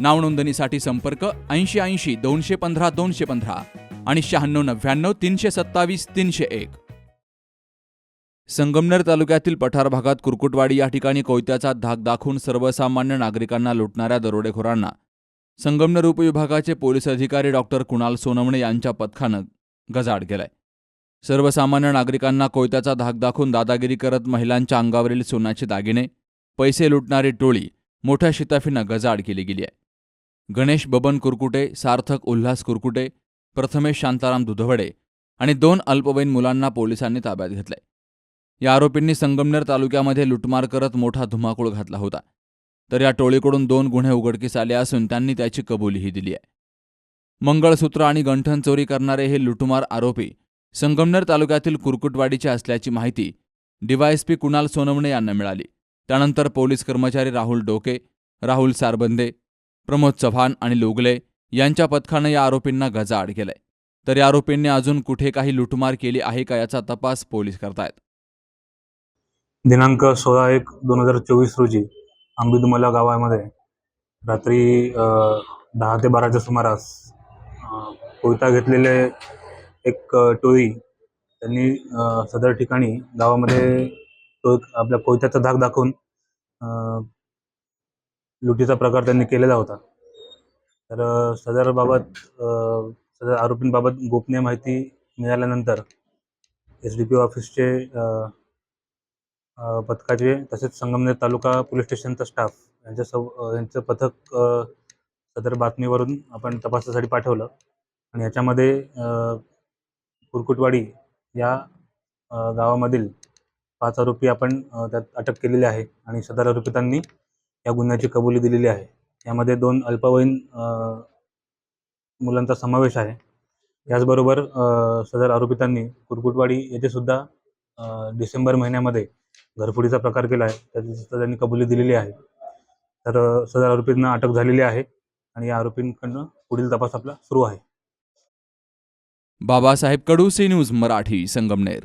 नावनोंदणीसाठी संपर्क ऐंशी ऐंशी दोनशे पंधरा दोनशे पंधरा आणि शहाण्णव नव्याण्णव तीनशे सत्तावीस तीनशे एक. संगमनेर तालुक्यातील पठार भागात कुरकुटवाडी या ठिकाणी कोयत्याचा धाक दाखवून सर्वसामान्य नागरिकांना लुटणाऱ्या दरोडेखोरांना संगमनेर उपविभागाचे पोलीस अधिकारी डॉक्टर कुणाल सोनवणे यांच्या पथकानं गजाड केलाय. सर्वसामान्य नागरिकांना कोयत्याचा धाक दाखवून दादागिरी करत महिलांच्या अंगावरील सोन्याचे दागिने पैसे लुटणारी टोळी मोठ्या शिताफीनं गजाड केली गेली आहे. गणेश बबन कुरकुटे सार्थक उल्हास कुरकुटे प्रथमेश शांताराम दुधवडे आणि दोन अल्पवयीन मुलांना पोलिसांनी ताब्यात घेतलंय. या आरोपींनी संगमनेर तालुक्यामध्ये लुटमार करत मोठा धुमाकूळ घातला होता. तर या टोळीकडून दोन गुन्हे उघडकीस आले असून त्यांनी त्याची कबुलीही दिली आहे. मंगळसूत्र आणि गंठन चोरी करणारे हे लुटमार आरोपी संगमनेर तालुक्यातील कुरकुटवाडीचे असल्याची माहिती डीवायएसपी कुणाल सोनवणे यांना मिळाली. त्यानंतर पोलीस कर्मचारी राहुल डोके राहुल सारबंदे प्रमोद चव्हाण आणि लोगले यांच्या पथकानं या आरोपींना गजाआड केलाय. तर या आरोपींनी अजून कुठे काही लुटमार केली आहे का याचा तपास पोलीस करतायत. दिनांक सोळा एक दोन हजार चोवीस रोजी आंबिदुमला गावामध्ये रात्री दहा ते बाराच्या सुमारास कोयता घेतलेले एक टोळी त्यांनी सदर ठिकाणी गावामध्ये तो आपल्या कोयत्याचा धाक दाखवून लुटीचा प्रकार त्यांनी केलेला होता. तर सदरबाबत सदर आरोपींबाबत गोपनीय माहिती मिळाल्यानंतर एस डी पी ऑफिसचे पथकाचे तसेच संगमनेर तालुका पोलीस स्टेशनचा स्टाफ यांच्या सव यांचं पथक सदर बातमीवरून आपण तपासासाठी पाठवलं. आणि याच्यामध्ये कुरकुटवाडी या गावामधील पाच आरोपी आपण त्यात अटक केलेले आहे. आणि सदर आरोपितांनी या गुन्ह्याची कबुली दिलेली आहे. यामध्ये दोन अल्पवयीन मुलांचा समावेश आहे. याचबरोबर सदर आरोपितांनी कुरकुटवाडी येथे सुद्धा डिसेंबर महिन्यामध्ये घरफोडीचा प्रकार केला आहे. त्याची सुद्धा त्यांनी कबुली दिलेली आहे. तर सदर आरोपींना अटक झालेली आहे आणि या आरोपींकडनं पुढील तपास आपला सुरू आहे. Babasaheb Kadu C news Marathi Sangamner.